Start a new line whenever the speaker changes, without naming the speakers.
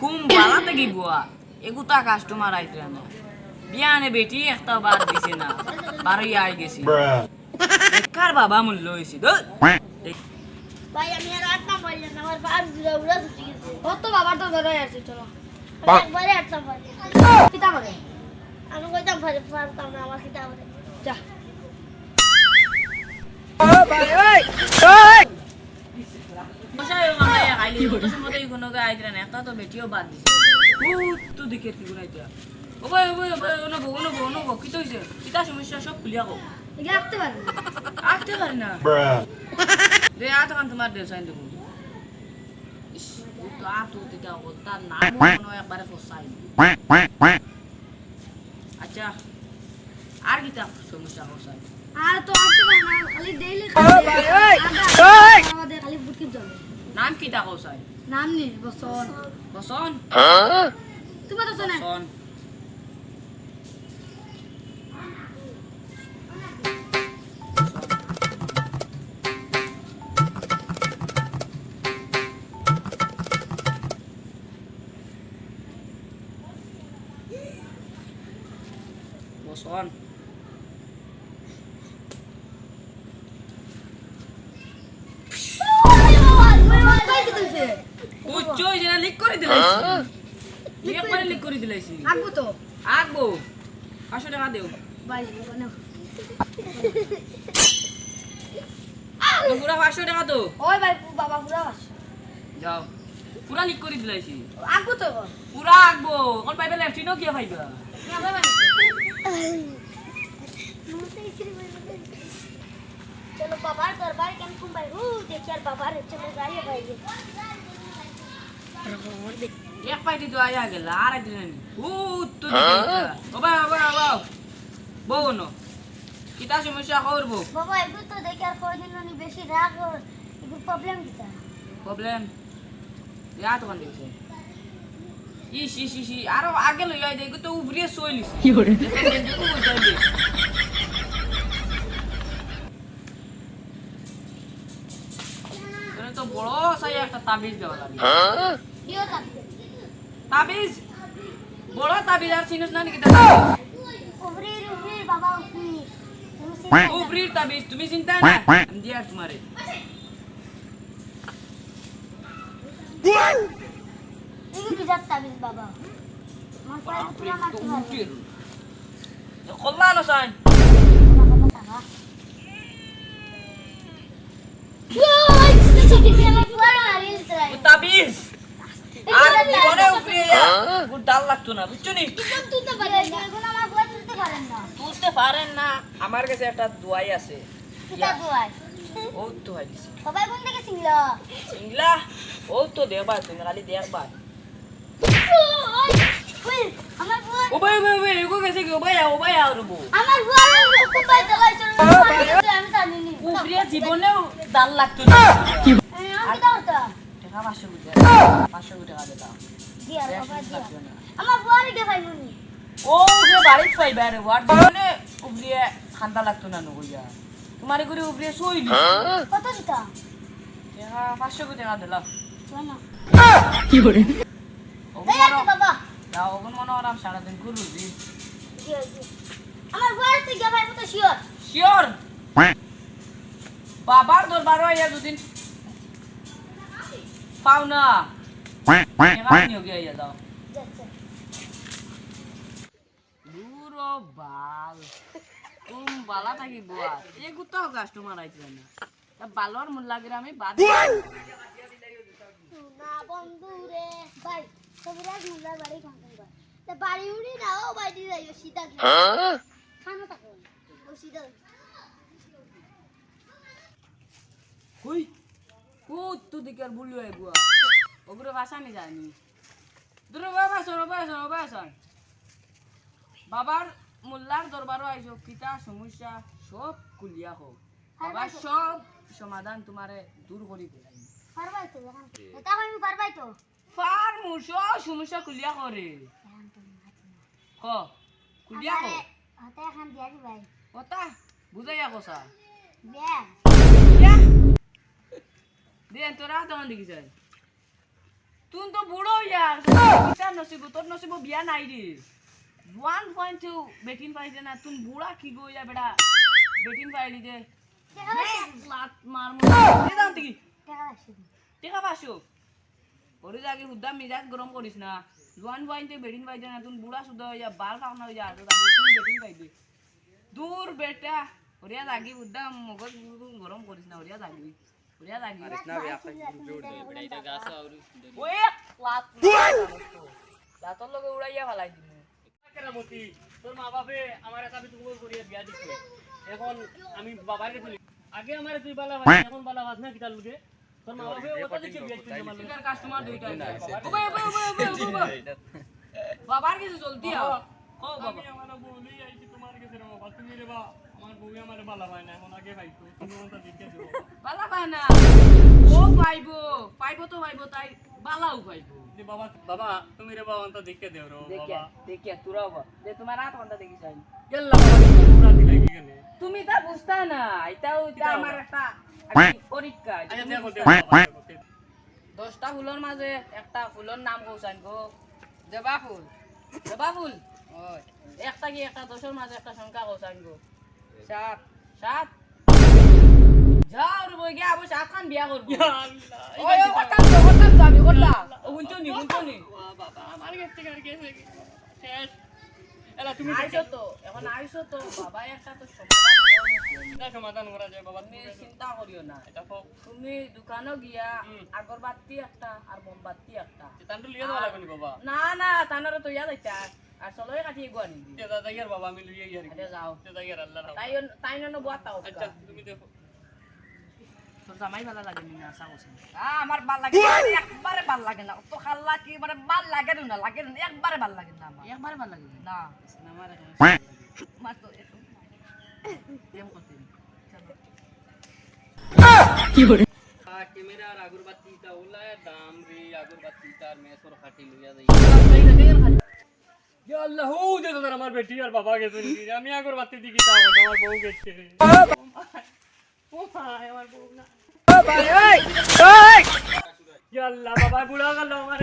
কুম বালা থেকে বুয়া এগুতা কাস্টমার আইতে না। বিয়ানে বেটি একটা বাদ দিছে না। বারোই আই গেছি। কার বাবা মূল্য হয়েছে ধুর।
ভাই আমি আর আটলাম পারলাম না আমার পা ঘুরে ঘুরে ছুটি গেছে
কত বাবার তো বেরোয় আছে চলো।
আমি একবারে আটলাম পারি
কিতা করে
আমি কইতাম পারি পারতাম না আমার কিতা করে
যা।
ও মামাই খাইলি কত সময় এই কোনো গায়ে আইতে না একটা তো বেটিও বাদ দিছে। বহুত তো দিকে কি গুনাইতে ওবাই ওবাই ওবাই ওনবো কি তো হইছে? কিতা সমস্যা সব খুলিয়া কও। আসতে পারি না। দে তোমার তো ও তার নাম একবারে ফসাই আচ্ছা আর কিতা সমস্যা ফসাই
আর তো আসতে পারে না খালি ডেইলি আমাদের খালি বুটকি চলে
নাম নি
নাম বসন।
বসন?
তুমি তো শোনে।
উচ্চ যেটা লিক করে দিলাইছি একবারে লিক করে দিলাইছি
রাখব তো।
আগবো পাঁচশো টাকা দেও।
ভাই মানে
পুরা পাঁচশো টাকা তো।
ওই ভাই বাবা পুরা বাস
যাও। পুরা লিক করে দিলাইছি
রাখব তো
পুরা আগবো কোন পাইবে লেফটিনও কিয় পাইবা?
চলো বাবার দরবার কেন কুম ভাই হু দেখি আর বাবার চলো যাই ভাই।
এক পাইটি তো আয়া গেল আর একদিন উ তো ও ও ভাই ও বউ ন কিতা
বাবা তো দেখি আর কয়দিন নি বেশি রাগ এগুলো প্রবলেম কিটা
প্রবলেম ইয়া আগে লই আই দেখো তো উবরিয়ে সইলিস কি তো বড় সাই একটা তাবিজ দেওয়া লাগে তাবিজ বড় তাবিজ আর চিনিস না নাকি
উবরি উবরি বাবা উবরি
উবরির তাবিজ তুমি চিন্তা না আমি দিয়া তোমারে
এগুলো বিজাত তাবিজ বাবা আমার পায়ে পুরা মারতে পারবে
কল্লা নসান তাবিজ আর জীবনে উপরে ডাল লাগতো না বুঝছ নি? তুলতে পারেন না আমার কাছে একটা দোয়াই আছে। ও তো হয় দিছি। সিংলা ও তো দেখবা তুমি খালি দেখবা ও ভাই ভাই ভাই এগো গেছে কি? ও ভাই ও ভাই আর বউ উপরে জীবনেও ডাল লাগতো না। টাকা পাঁচশো কোটি পাঁচশো কোটি টাকা দিলাম
আমার বুয়ারি কে ভাই নুনি
ও যে বাড়িত পাইবা রে ওয়ার জীবনে উপরে ঠান্ডা লাগতো না নগইয়া তোমার করে উপরে শুইলি
কত দিতা?
টাকা পাঁচশো কোটি টাকা দিলাম
শোনা
ওগুন
বাবা।
যাও ওগুন মনে হলাম সারাদিন ঘুরু দি
জি জি আমার বুয়ারি থেকে ভাই মতো শিওর
শিওর বাবার দরবার দুদিন। আইয়া দাও দূর বাল। তুম বালা থাকি বুয়া। এ গুতো কাস্টমার আইছে না। তা বালর মূল লাগে আমি বাদ
না বন্ধু রে ভাই মুল্লার বাড়ি খান তা বাড়ি উড়ি না ও বাড়ি যাইও সিধা গিয়ে থাকো। ও সিধা
কই কুত দিকে আর বুলিও আই বুয়া ওগুলো ভাষা নি জানি দূর বাবা সর বাবা সর বাবা সর বাবার মোল্লার দরবারও আইছো কিতা সমস্যা সব কুলিয়া হোক বাবা সব সমাধান তোমারে দূর করি দিলাই
পারবাই তো এটা আমি পারবাই তো?
ফার মুসো সমস্যা কুলিয়া করে ক কুলিয়া কো
হাতে এখন দিয়া দি ভাই
কথা বুঝাইয়া কসা।
বিয়া
দে তোরা তখন দেখি যাই। তুই তো বুড়ো ইয়ার নসিব, তোর নসিব বিয়া নাই রে। ওয়ান পয়েন্ট টু বেটিন পাইছে না, তুই বুড়া কি গো যা বেটা বেটিন পাইলি যে লাত মার মরে দাম পাইছে না। তুই বুড়া শুদ্ধ হয়ে যা বাল পাওনা হয়ে যা তুই দূর বেটা ওরিয়া জাগি, হুদ্দা মগজ গরম করিস না ওরিয়া জাগি। ওরিয়া জাগি ওই লাত লাতর লগে উড়াইয়া ফেলাই দিবি
কেরামতি তোর মা বাপে আমার এটা আমি তুমি করিয়ে বিয়া দিছে এখন আমি বাবার কাছে আগে আমার তুই বালা ভাই এখন বালা ভাত না কিটা লুকে তোর মা বাপে ওটা দিচ্ছে বিয়া দিচ্ছে আমার লগে।
কাস্টমার দুইটা ওবে ওবে ওবে ওবে ওবে বাবার কাছে চলতি আও ও বাবা
আমি আমার বউলি আইছি তোমার কাছে রে বাবা তুমি রে বা আমার বউ আমার বালা ভাই না এখন আগে ভাই তুমি ওটা দিতে দিও
বালা পায় না। ও পাইবো পাইবো তো পাইবো তাই বালাও পাইবো
বাবা বাবা তুমি রে বাবা অন্ত দেখতে দেও রে বাবা।
দেখিয়া তোরা বাবা যে তোমার রাত ঘণ্টা দেখিস আমি?
গেল্লা পুরা দিলাই কি কেনে?
তুমি তা বুঝতা না এটাও এটা আমার একটা পরীক্ষা
আচ্ছা দেখো দেখো
না।
বাবা, দেখো।
দশটা ফুলের মাঝে একটা ফুলের নাম কৌশান গো। জবা ফুল জবা ফুল? একটা কি একটা দশের মাঝে একটা সংখ্যা কৌশান গো। সাত সাত? বই গিয়া আবু সাত খান বিয়া করব। করতাম তো করতাম তো আমি করতাম শুনছো নি শুনছো নি
আমার কাছ আর গেছে। শেষ। এলা তুমি
আইসো তো এখন আইসো তো বাবা একটা তো সমাধান
সমাধান করা যায় বাবা
তুমি
তুমি
চিন্তা করিও না।
এটা হোক।
তুমি দোকানে গিয়া। আগরবাতি একটা আর মোমবাতি একটা।
চিতানটো লিয়ে দেওয়া লাগবে বাবা?
না না তানারে তো ইয়াদ আইতা আর চলোই কাটি নিবি
তে দাদা ইয়ার বাবা আমি লিয়ে
যাও।
দাদা ইয়ার আল্লাহ
তাই তাই না বুয়াতাও।
আচ্ছা তুমি দেখো।
তোর জামাই ভালো লাগে নি আশা
আমার ভালো লাগে না, একবারে ভালো লাগে না। তো খাল্লা কি মানে ভালো লাগে না লাগে না একবারে ভালো লাগে না আমার।
একবারে ভালো লাগে
না?
আমার
মাত্র একটু
প্রেম করতে
ক্যামেরা আর আগরবাতি তা ওলা দাম রে আগরবাতি তার মেসর খাটি লইয়া যাই। ইয়া আল্লাহ ও দে আমার বেটি আর বাবা গেছে আমি আগরবাতি দিকে তাও আমার বউ গেছে। বাবা বুড়া গেল আমার